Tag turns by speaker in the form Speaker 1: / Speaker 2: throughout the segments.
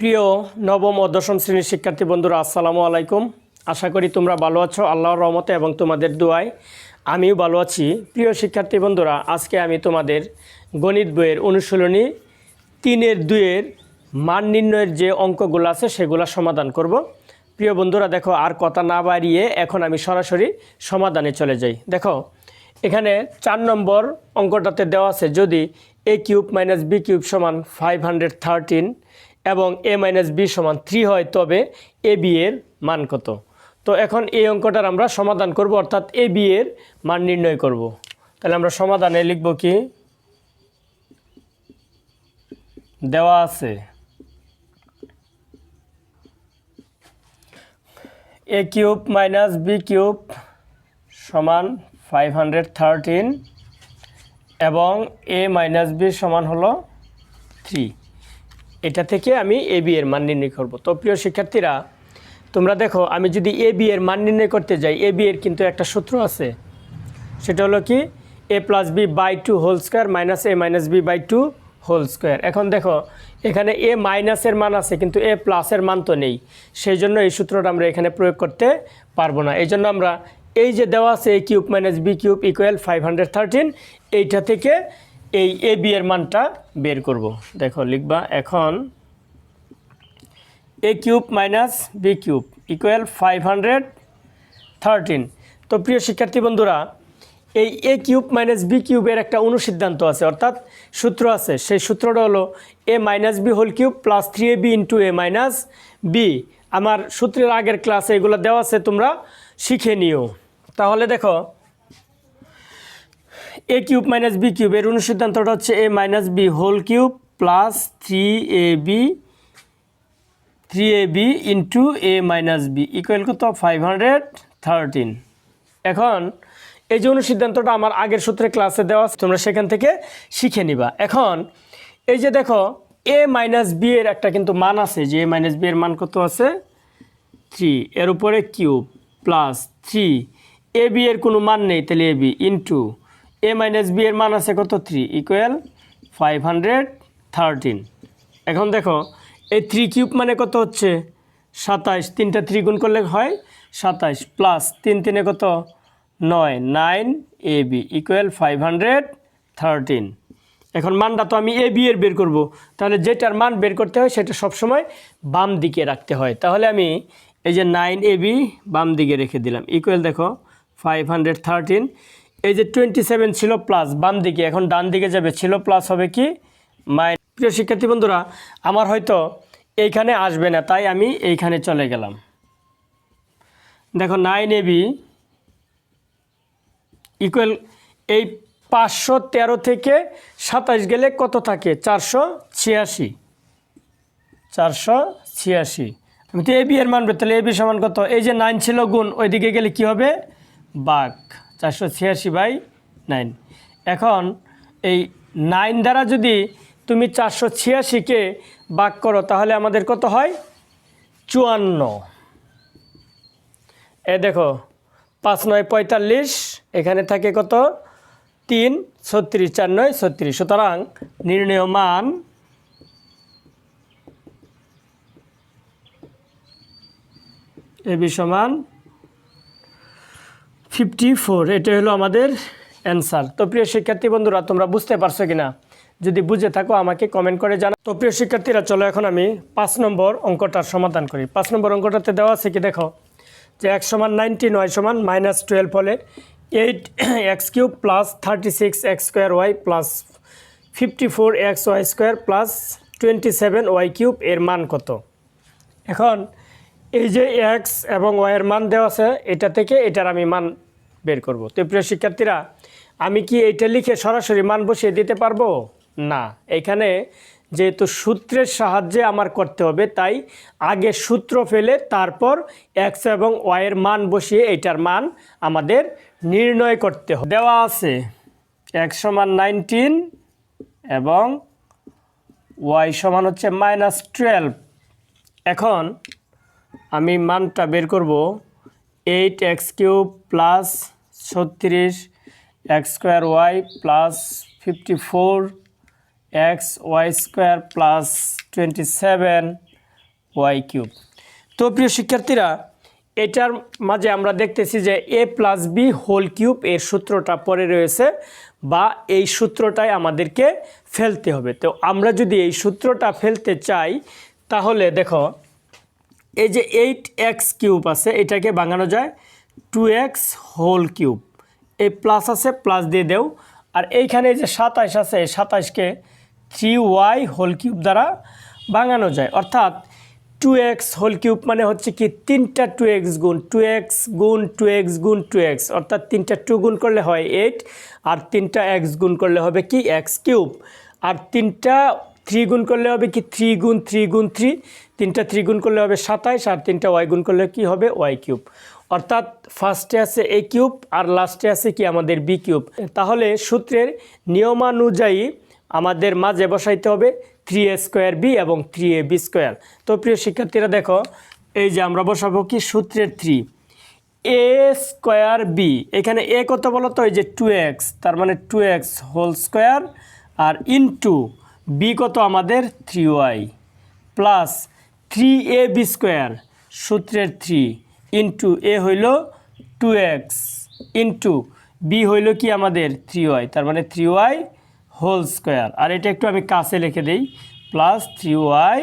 Speaker 1: প্রিয় নবম ও দশম শ্রেণির শিক্ষার্থী বন্ধুরা, আসসালামু আলাইকুম। আশা করি তোমরা ভালো আছো, আল্লাহর রহমতে এবং তোমাদের দোয়ায়। আমিও ভালো আছি। প্রিয় শিক্ষার্থী বন্ধুরা, আজকে আমি তোমাদের গণিত বইয়ের অনুশীলনী তিনের দুইয়ের মান নির্ণয়ের যে অঙ্কগুলো আছে, সেগুলো সমাধান করব। প্রিয় বন্ধুরা, দেখো, আর কথা না বাড়িয়ে এখন আমি সরাসরি সমাধানে চলে যাই। দেখো, এখানে চার নম্বর অঙ্কটাতে দেওয়া আছে, যদি A cube minus B cube সমান ফাইভ হান্ড্রেড থার্টিন এবং এ মাইনাস বি সমান থ্রি হয়, তবে এ বি এর মান কত? তো এখন এই অঙ্কটার আমরা সমাধান করব, অর্থাৎ এ বি এর মান নির্ণয় করব। তাহলে আমরা সমাধানে লিখব কি? দেওয়া আছে। A cube minus B cube সমান ফাইভ হান্ড্রেড থার্টিন এবং এ মাইনাস বি সমান হলো থ্রি এটা থেকে আমি এ বি এর মান নির্ণয় করব। তো প্রিয় শিক্ষার্থীরা, তোমরা দেখো, আমি যদি এ বি এর মান নির্ণয় করতে যাই এ বি এর কিন্তু একটা সূত্র আছে। সেটা হলো কি? A plus B by two whole square minus A minus B by two whole square এখন দেখো, এখানে এ মাইনাসের মান আছে, কিন্তু এ প্লাসের মান তো নেই। সেই জন্য এই সূত্রটা আমরা এখানে প্রয়োগ করতে পারব না। এই জন্য আমরা এই যে দেওয়া আছে A cube minus B cube equal five hundred thirteen এইটা থেকে এই এ বি এর মানটা বের করব। দেখো, লিখবা এখন A cube minus B cube equal five hundred thirteen তো প্রিয় শিক্ষার্থী বন্ধুরা, এই এ কিউব মাইনাস বি কিউবের একটা অনুসিদ্ধান্ত আছে, অর্থাৎ সূত্র আছে। সেই সূত্রটা হলো A minus B whole cube plus three A B into A minus B আমার সূত্রের আগের ক্লাসে এগুলো দেওয়া আছে, তোমরা শিখে নিও। তাহলে দেখো A cube minus B cube এর অনুসিদ্ধান্তটা হচ্ছে A minus B whole cube plus three A B three A B into A minus B equal কত ফাইভ হান্ড্রেড থার্টিন এখন, এই যে অনুসিদ্ধান্তটা আমার আগের সূত্রে ক্লাসে দেওয়া তোমরা সেখান থেকে শিখে নিবা। এখন, এই যে দেখো এ মাইনাস বি এর একটা কিন্তু মান আছে, যে এ মাইনাস বি এর মান কত আছে? থ্রি এর উপরে cube plus three A B এর কোনো মান নেই, তাহলে A B into A minus B এর মান আছে কত? Three equal five hundred thirteen এখন দেখো, এই থ্রি কিউব মানে কত হচ্ছে? সাতাইশ তিনটা থ্রি গুণ করলে হয় সাতাইশ প্লাস তিন তিনে কত? নয়। Nine A B equal five hundred thirteen এখন মানটা তো আমি এ বি এর বের করব। তাহলে যেটার মান বের করতে হয় সেটা সবসময় বাম দিকে রাখতে হয়। তাহলে আমি এই যে নাইন এ বি বাম দিকে রেখে দিলাম। ইকুয়াল দেখো ফাইভ হান্ড্রেড থার্টিন এই যে টোয়েন্টি সেভেন ছিল প্লাস বাম দিকে, এখন ডান দিকে যাবে, ছিল প্লাস হবে কি? মাই প্রিয় শিক্ষার্থী বন্ধুরা, আমার হয়তো এইখানে আসবে না, তাই আমি এইখানে চলে গেলাম। দেখো নাইন এ বি ইকুয়াল এই পাঁচশো তেরো থেকে সাতাশ গেলে কত থাকে? চারশো ছিয়াশি। চারশো ছিয়াশি। আমি তো এ বি এর মান বের তাহলে এ বি সমান কত? এই যে নাইন ছিল গুণ, ওইদিকে গেলে কি হবে? বাঘ। চারশো ছিয়াশি বাই নাইন। এখন এই নাইন দ্বারা যদি তুমি চারশো ছিয়াশিকে বাক করো, তাহলে আমাদের কত হয়? চুয়ান্ন। এ দেখো, পাঁচ নয় পঁয়তাল্লিশ, এখানে থাকে কত? তিন, ছত্রিশ, চার নয়, ছত্রিশ। সুতরাং নির্ণয় মান এ সমান ফিফটি ফোর এটা হলো আমাদের অ্যান্সার। তো প্রিয় শিক্ষার্থী বন্ধুরা, তোমরা বুঝতে পারছ কি না যদি বুঝে থাকো, আমাকে কমেন্ট করে জানা তো প্রিয় শিক্ষার্থীরা, চলো এখন আমি পাঁচ নম্বর অঙ্কটার সমাধান করি। পাঁচ নম্বর অঙ্কটাতে দেওয়া আছে কি দেখো? যে এক সমান নাইনটি, নয় সমান মাইনাস টুয়েলভ হলে eight X cube plus thirty six X square Y plus fifty four X Y square plus twenty seven Y cube এর মান কত? এখন এই যে এক্স এবং ওয়াইয়ের মান দেওয়া আছে, এটা থেকে এটার আমি মান বের করব। তো প্রিয় শিক্ষার্থীরা, আমি কি এইটা লিখে সরাসরি মান বসিয়ে দিতে পারব? না। এখানে যেহেতু সূত্রের সাহায্যে আমার করতে হবে, তাই আগে সূত্র ফেলে তারপর এক্স এবং ওয়াইয়ের মান বসিয়ে এইটার মান আমাদের নির্ণয় করতে হবে। দেওয়া আছে এক্স সমান নাইনটিন এবং ওয়াই সমান হচ্ছে মাইনাস টুয়েলভ এখন আমি মানটা বের করব এইট এক্স কিউব প্লাস ছত্রিশ, X square Y plus fifty four, X Y square plus twenty seven, Y cube. তো প্রিয় শিক্ষার্থীরা, এটার মাঝে আমরা দেখতেছি যে A plus B whole cube এর সূত্রটা পরে রয়েছে বা এই সূত্রটাই আমাদেরকে ফেলতে হবে। তো আমরা যদি এই সূত্রটা ফেলতে চাই, তাহলে দেখো, এই যে এইট এক্স কিউব আছে, এটাকে বাঙানো যায়। Two X whole cube. এই প্লাস আছে, প্লাস দিয়ে দেও। আর এইখানে যে সাতাইশ আছে, এই সাতাইশকে থ্রি ওয়াই হোল কিউব দ্বারা ভাঙানো যায়। অর্থাৎ টু এক্স হোল কিউব মানে হচ্ছে কি, তিনটা টু এক্স গুণ টু এক্স গুণ টু এক্স গুণ টু এক্স। অর্থাৎ তিনটা টু গুণ করলে হয় এইট, আর তিনটা এক্স গুণ করলে হবে কি, এক্স কিউব। আর তিনটা থ্রি গুণ করলে হবে কি, থ্রি গুণ থ্রি গুণ থ্রি। তিনটা থ্রি গুণ করলে হবে সাতাইশ, আর তিনটা ওয়াই গুণ করলে কি হবে, ওয়াই কিউব। অর্থাৎ ফার্স্টে আছে এ কিউব আর লাস্টে আছে কি আমাদের বি কিউব তাহলে সূত্রের নিয়মানুযায়ী আমাদের মাঝে বসাইতে হবে থ্রি এ স্কোয়ার বি এবং থ্রি এ বি স্কোয়ার তো প্রিয় শিক্ষার্থীরা দেখো, এই যে আমরা বসাবো কি সূত্রের থ্রি এ স্কোয়ার বি এখানে এ কত বলো তো? এই যে টু এক্স তার মানে টু এক্স হোল স্কোয়ার আর ইনটু বি কত আমাদের? Three Y plus three A B square সূত্রের থ্রি ইন্টু এ হইল টু এক্স ইন্টু বি হইল কি আমাদের থ্রি ওয়াই তার মানে থ্রি ওয়াই হোল স্কোয়ার আর এটা একটু আমি কাছে লিখে দিই plus three Y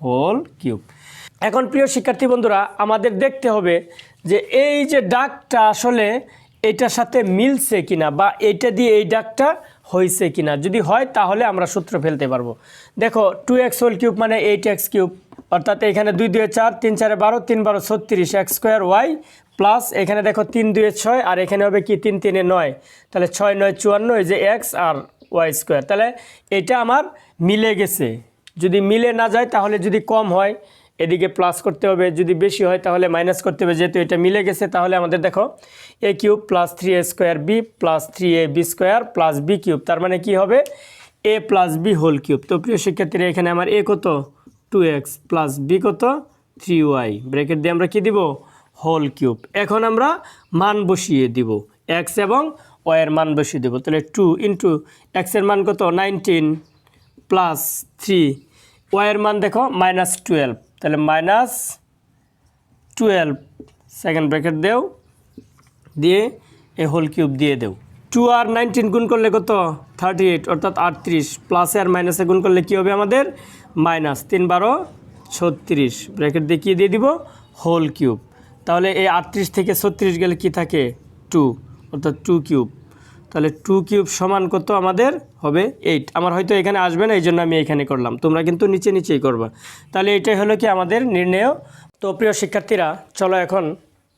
Speaker 1: whole cube এখন প্রিয় শিক্ষার্থী বন্ধুরা, আমাদের দেখতে হবে যে এই যে ডাকটা আসলে এটার সাথে মিলছে কিনা বা এইটা দিয়ে এই ডাকটা হয়েছে কিনা। যদি হয় তাহলে আমরা সূত্র ফেলতে পারব। দেখো টু এক্স হোল কিউব মানে এইট এক্স কিউব অর্থাৎ এখানে দুই, দুয়ে চার, তিন, চারে বারো, তিন, বারো, ছত্রিশ এক্স স্কোয়ার ওয়াই প্লাস এখানে দেখো তিন, দুয়ে ছয়, আর এখানে হবে কি তিন, তিনে নয়। তাহলে ছয়, নয়, চুয়ান্ন যে এক্স আর ওয়াই স্কোয়ার। তাহলে এটা আমার মিলে গেছে। যদি মিলে না যায় তাহলে যদি কম হয়, এদিকে প্লাস করতে হবে। যদি বেশি হয় তাহলে মাইনাস করতে হবে। যেহেতু এটা মিলে গেছে, তাহলে আমাদের দেখো A cube plus three A square B plus three A B square plus B cube. তার মানে কি হবে? A plus B whole cube. তো প্রিয় শিক্ষার্থীরা, এখানে আমার এ কত? টু এক্স প্লাস বি কত? থ্রি ওয়াই ব্রেকেট দিয়ে আমরা কি দিব? হোল কিউব এখন আমরা মান বসিয়ে দিব। এক্স এবং ওয়ের মান বসিয়ে দেবো। তাহলে টু ইন্টু এক্সের মান কত? নাইনটিন প্লাস থ্রি ওয়ের মান দেখো মাইনাস টুয়েলভ তাহলে মাইনাস টুয়েলভ সেকেন্ড ব্র্যাকেট দেও, দিয়ে এ হোল কিউব দিয়ে দেও। টু আর নাইনটিন গুণ করলে কত? থার্টি এইট অর্থাৎ আটত্রিশ। প্লাসে আর মাইনাসে গুণ করলে কী হবে আমাদের? মাইনাস তিন বারো ছত্রিশ। ব্র্যাকেট দিয়ে কী দিয়ে দিব? হোল কিউব তাহলে এই আটত্রিশ থেকে ছত্রিশ গেলে কি থাকে? টু অর্থাৎ টু কিউব তাহলে টু কিউব সমান কত আমাদের? হবে এইট আমার হয়তো এখানে আসবে না এই জন্য আমি এখানে করলাম। তোমরা কিন্তু নিচে নিচেই করবা। তাহলে এটাই হলো কি আমাদের নির্ণয়? তো প্রিয় শিক্ষার্থীরা, চলো এখন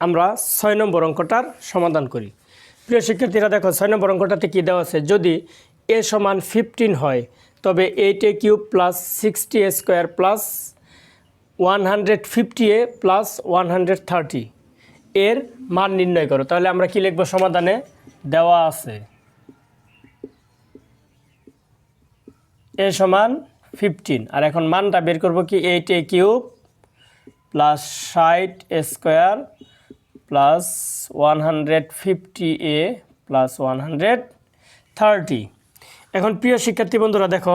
Speaker 1: আমরা ছয় নম্বর অঙ্কটার সমাধান করি। প্রিয় শিক্ষার্থীরা, দেখো, ছয় নম্বর অঙ্কটাতে কী দেওয়া আছে? যদি এ সমান ফিফটিন হয় তবে eight a cube plus sixty a square plus one hundred fifty a plus one hundred thirty এর মান নির্ণয় করো। তাহলে আমরা কি লিখব সমাধানে? দেওয়া আছে। এ সমান ফিফটিন। আর এখন মানটা বের করব কি? এইট এ কিউব প্লাস ষাট square plus one hundred fifty a plus one hundred thirty. এখন প্রিয় শিক্ষার্থী বন্ধুরা, দেখো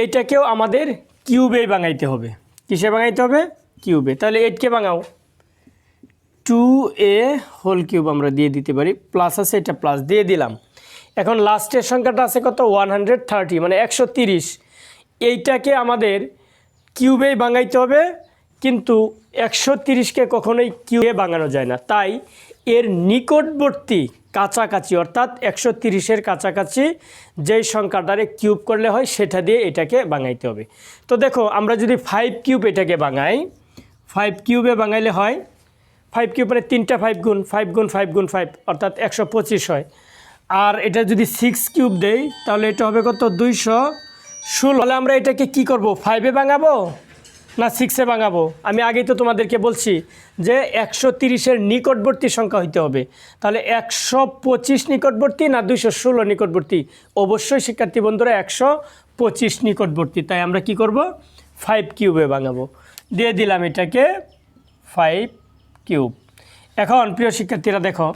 Speaker 1: এইটাকেও আমাদের কিউবে বাঙাইতে হবে। কিসে বাঙাইতে হবে? কিউবে। তাহলে এইটকে বাঙাও টু এ হোল কিউব আমরা দিয়ে দিতে পারি। প্লাস আছে এটা, প্লাস দিয়ে দিলাম। এখন লাস্টের সংখ্যাটা আছে কত? ওয়ান হান্ড্রেড থার্টি মানে একশো তিরিশ। এইটাকে আমাদের কিউবেই বাঙাইতে হবে, কিন্তু একশো তিরিশকে কখনোই কিউবে বাঙানো যায় না। তাই এর নিকটবর্তী কাছাকাছি, অর্থাৎ একশো তিরিশের কাছাকাছি যেই সংখ্যাটারে কিউব করলে হয়, সেটা দিয়ে এটাকে বাঙাইতে হবে। তো দেখো, আমরা যদি ফাইভ কিউব এটাকে বাঙাই, ফাইভ কিউবে বাঙাইলে হয়, ফাইভ কিউব মানে তিনটা ফাইভ গুণ ফাইভ গুণ ফাইভ গুণ, ফাইভ, অর্থাৎ একশো পঁচিশ হয়। আর এটা যদি সিক্স কিউব দেই, তাহলে এটা হবে কত? দুইশো ষোলো। তাহলে আমরা এটাকে কি করব? ফাইভে ভাঙাবো না সিক্সে ভাঙাবো। আমি আগেই তো তোমাদেরকে বলছি যে একশো তিরিশের নিকটবর্তী সংখ্যা হইতে হবে। তাহলে একশো পঁচিশ নিকটবর্তী না দুইশো ষোলো নিকটবর্তী? অবশ্যই শিক্ষার্থী বন্ধুরা, একশো পঁচিশ নিকটবর্তী। তাই আমরা কি করব? ফাইভ কিউবে ভাঙাবো। দিয়ে দিলাম এটাকে ফাইভ কিউব এখন প্রিয় শিক্ষার্থীরা দেখো,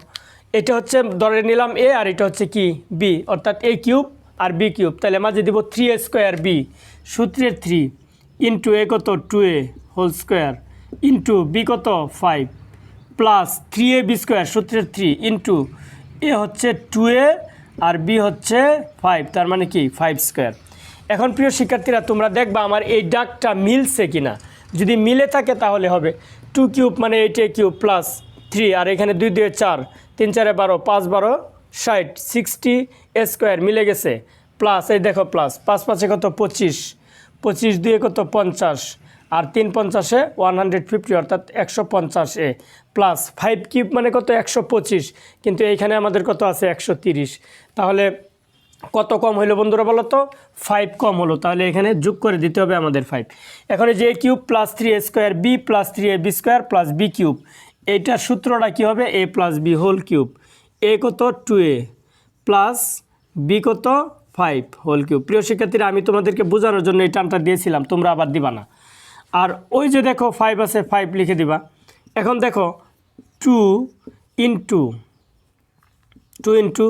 Speaker 1: এটা হচ্ছে ধরে নিলাম এ আর এটা হচ্ছে কি? বি অর্থাৎ এ কিউব আর বি কিউব তাহলে মাঝে দিব থ্রি স্কোয়ার বি সূত্রের থ্রি ইন্টু এ কত two a whole square into b কত five plus three a b square সূত্রের থ্রি ইন্টু এ হচ্ছে টু এ আর বি হচ্ছে ফাইভ তার মানে কি? ফাইভ স্কোয়ার এখন প্রিয় শিক্ষার্থীরা, তোমরা দেখবা আমার এই ডাকটা মিলছে কিনা? যদি মিলে থাকে তাহলে হবে টু কিউব মানে eight a cube plus three আর এখানে দুই দুয়ে চার, তিন চারে বারো, পাঁচ বারো, ষাট সিক্সটি স্কোয়ার মিলে গেছে প্লাস এই দেখো প্লাস পাঁচ পাঁচে কত? পঁচিশ পঁচিশ দুয়ে কত পঞ্চাশ। আর তিন পঞ্চাশে ওয়ান হান্ড্রেড ফিফটি অর্থাৎ একশো পঞ্চাশ প্লাস ফাইভ কিউব মানে কত? একশো পঁচিশ। কিন্তু এইখানে আমাদের কত আছে? একশো তিরিশ। তাহলে কত কম হইল বন্ধুরা বলো তো? ফাইভ কম হলো। তাহলে এখানে যোগ করে দিতে হবে আমাদের ফাইভ এখন যে cube plus three a square b plus three a b square plus b cube এইটার সূত্রটা কী হবে? A plus b whole cube a কত? টু এ প্লাস বি কত? ফাইভ হোল কিউব প্রিয় শিক্ষার্থীরা, আমি তোমাদেরকে বোঝানোর জন্য এই টার্মটা দিয়েছিলাম, তোমরা আবার দিবা না। আর ওই যে দেখো ফাইভ আছে ফাইভ লিখে দিবা। এখন দেখো টু ইন্টু টু ইন্টু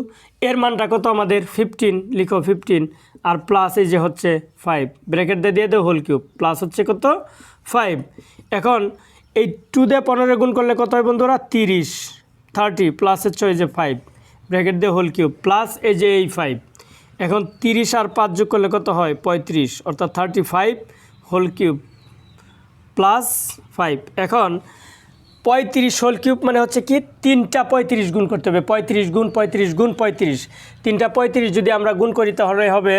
Speaker 1: এর মানটা কত আমাদের? ফিফটিন লিখো ফিফটিন আর প্লাস এই যে হচ্ছে ফাইভ ব্র্যাকেট দিয়ে দিয়ে দেও হোল কিউব প্লাস হচ্ছে কত? ফাইভ এখন এই টু দিয়ে পনেরো গুণ করলে কত হয় বন্ধুরা? তিরিশ। থার্টি প্লাস হচ্ছে ওই যে ফাইভ ব্র্যাকেট দিয়ে হোল কিউব প্লাস এই যে এই ফাইভ এখন তিরিশ আর পাঁচ যোগ করলে কত হয়? পঁয়ত্রিশ, অর্থাৎ thirty five whole cube plus five এখন পঁয়ত্রিশ হোল কিউব মানে হচ্ছে কি? তিনটা পঁয়ত্রিশ গুণ করতে হবে। পঁয়ত্রিশ গুণ পঁয়ত্রিশ গুণ, পঁয়ত্রিশ। তিনটা পঁয়ত্রিশ যদি আমরা গুণ করি তাহলে হবে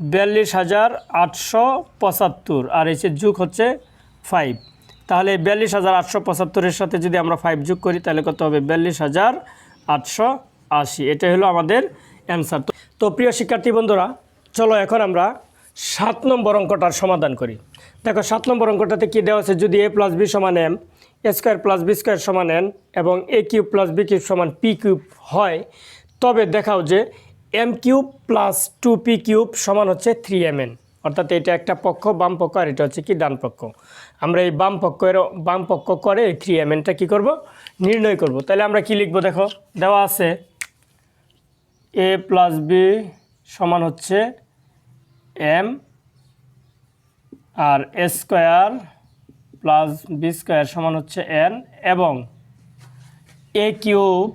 Speaker 1: বিয়াল্লিশ হাজার আটশো পঁচাত্তর। আর যে যুগ হচ্ছে ফাইভ তাহলে বিয়াল্লিশ হাজার আটশো পঁচাত্তরের সাথে যদি আমরা ফাইভ যোগ করি তাহলে কত হবে? বিয়াল্লিশ হাজার আটশো আশি। এটা হলো আমাদের অ্যান্সার তো প্রিয় শিক্ষার্থী বন্ধুরা, চলো এখন আমরা সাত নম্বর অঙ্কটার সমাধান করি। দেখো, সাত নম্বর অঙ্কটাতে কী দেওয়া আছে? যদি এ প্লাস বি সমান m a square plus b square সমান এন এবং a cube plus b cube সমান পি কিউব হয়, তবে দেখাও যে m cube plus two p cube সমান হচ্ছে থ্রি এম এন অর্থাৎ এটা একটা পক্ষ, বাম পক্ষ, আর এটা হচ্ছে কি? ডান পক্ষ। আমরা এই বাম পক্ষের বাম পক্ষ করে থ্রি এম এনটা কী করব? নির্ণয় করব। তাহলে আমরা কি লিখব দেখো? দেওয়া আছে এ প্লাস বি সমান হচ্ছে M R a square plus b square সমান হচ্ছে এন এবং a cube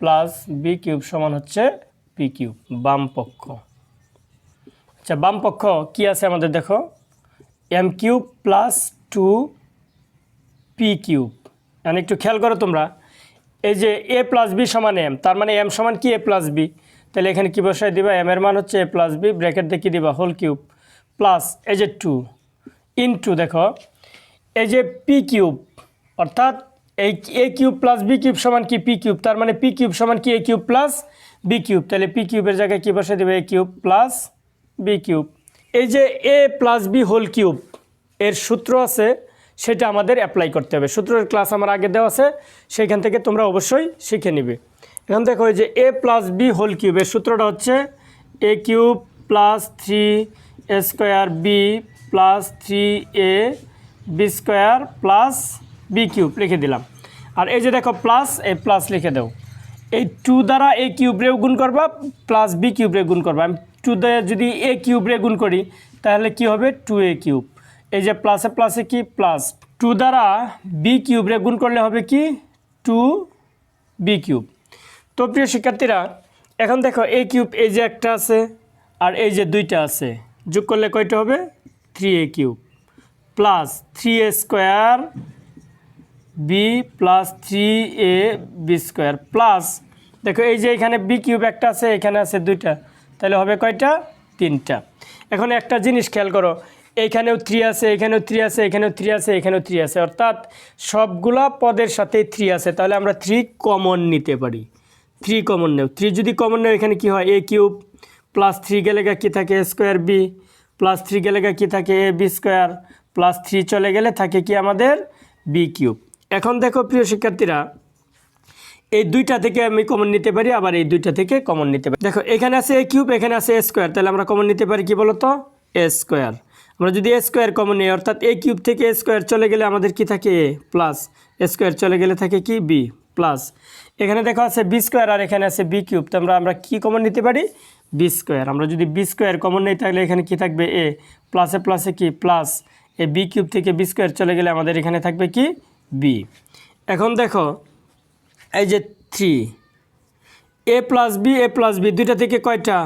Speaker 1: plus b cube সমান হচ্ছে পি কিউব বাম পক্ষ। আচ্ছা বাম পক্ষ কী আছে আমাদের দেখো? M cube plus two p cube একটু খেয়াল করো তোমরা। এই যে এ প্লাস বি সমান এম, তার মানে এম সমান কি? A plus b. তাহলে এখানে কী বসায় দিবা? এম এর মান হচ্ছে এ প্লাস বি, ব্র্যাকেট দিয়ে কী দিবা? হোল কিউব প্লাস এই যে টু। ইন টু দেখো, এই যে পি কিউব, অর্থাৎ এই a cube plus b cube সমান কি? P cube. তার মানে পি কিউব সমান কি? A cube plus b cube. তাহলে পি কিউবের জায়গায় কী বসে দেবে? A cube plus b cube. এই যে a plus b whole cube, এর সূত্র আছে সেটা আমাদের অ্যাপ্লাই করতে হবে। সূত্রের ক্লাস আমার আগে দেওয়া আছে, সেইখান থেকে তোমরা অবশ্যই শিখে নিবে। এখন দেখো যে a plus b whole cube এর সূত্রটা হচ্ছে a cube plus three a square b plus three a b square plus b cube লিখে দিলাম। আর এই যে দেখো প্লাস এ প্লাস লিখে দাও। এই টু দ্বারা এ কিউবরে গুণ করবা প্লাস বি কিউবরে গুণ করবা। আমি টু দ্বারা যদি এ কিউবরে গুণ করি, তাহলে কি হবে? টু এ কিউব এই যে প্লাসে প্লাসে কি? প্লাস টু দ্বারা বি কিউবরে গুণ করলে হবে কি? টু বি কিউব তো প্রিয় শিক্ষার্থীরা, এখন দেখো এ কিউব এই যে একটা আছে আর এই যে দুইটা আছে। যোগ করলে কয়টা হবে? Three a cube plus three a square b plus three a b square plus দেখো এই যে এখানে বি কিউব একটা আছে, এখানে আছে দুইটা। তাহলে হবে কয়টা? তিনটা। এখন একটা জিনিস খেয়াল করো এইখানেও থ্রি আছে, এখানেও থ্রি আছে, এখানেও থ্রি আছে, এখানেও থ্রি আছে। অর্থাৎ সবগুলা পদের সাথে থ্রি আছে, তাহলে আমরা থ্রি কমন নিতে পারি। থ্রি কমন নেও। থ্রি যদি কমন নেও, এখানে কি হয়? এ কিউব প্লাস থ্রি গেলে কী থাকে? স্কোয়ার বি প্লাস থ্রি গেলে কী থাকে? A b square plus three চলে গেলে থাকে কি আমাদের? বি কিউব এখন দেখো প্রিয় শিক্ষার্থীরা, এই দুইটা থেকে আমি কমন নিতে পারি, আবার এই দুইটা থেকে কমন নিতে পারি। দেখো, এখানে আছে এ কিউব এখানে আছে এ স্কোয়ার তাহলে আমরা কমন নিতে পারি কি বলতো? এ স্কোয়ার আমরা যদি এ স্কোয়ার কমন নিই, অর্থাৎ এ কিউব থেকে এ স্কোয়ার চলে গেলে আমাদের কি থাকে? এ প্লাস এ স্কোয়ার চলে গেলে থাকে কি? বি প্লাস এখানে দেখো আছে বি স্কোয়ার আর এখানে আছে বি কিউব তো আমরা আমরা কী কমন নিতে পারি? বি স্কোয়ার আমরা যদি বি স্কোয়ার কমন নিই, তাহলে এখানে কি থাকবে? এ প্লাসে প্লাসে কি? প্লাস এ বি কিউব থেকে বি স্কোয়ার চলে গেলে আমাদের এখানে থাকবে কি? বি এখন দেখো, এই যে three a plus b a plus b দুইটা থেকে কয়টা?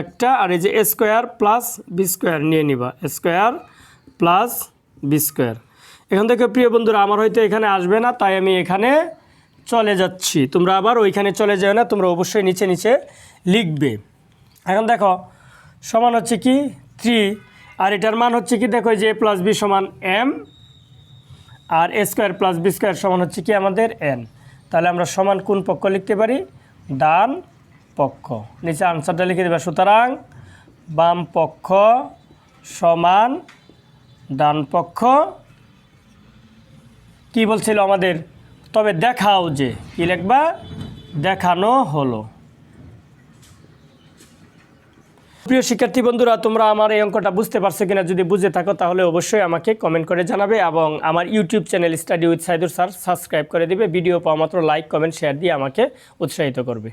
Speaker 1: একটা আর এই যে স্কোয়ার প্লাস বি স্কোয়ার নিয়ে নিবা। স্কোয়ার প্লাস বি স্কোয়ার এখান থেকে প্রিয় বন্ধুরা, আমার হয়তো এখানে আসবে না, তাই আমি এখানে চলে যাচ্ছি। তোমরা আবার ওইখানে চলে যাও না, তোমরা অবশ্যই নিচে নিচে লিখবে। এখন দেখো, সমান হচ্ছে কি? থ্রি আর এটার মান হচ্ছে কি? দেখো যে এ প্লাস বি সমান M R a square plus b square সমান হচ্ছে কি? আমাদের এন তাহলে আমরা সমান কোন পক্ষ লিখতে পারি? ডান পক্ষ নিচে আনসারটা লিখে দেবে। সুতরাং বাম পক্ষ সমান ডান পক্ষ কি বলছিল আমাদের? তবে দেখাও যে, কি লিখবা? দেখানো হলো। প্রিয় শিক্ষার্থী বন্ধুরা, তোমরা আমার এই অঙ্কটা বুঝতে পারছ কিনা যদি বুঝে থাকো, তাহলে অবশ্যই আমাকে কমেন্ট করে জানাবে এবং আমার YouTube channel study with Saidur sir subscribe করে দিবে। ভিডিও পাওয়া মাত্র লাইক, কমেন্ট, শেয়ার দিয়ে আমাকে উৎসাহিত করবে।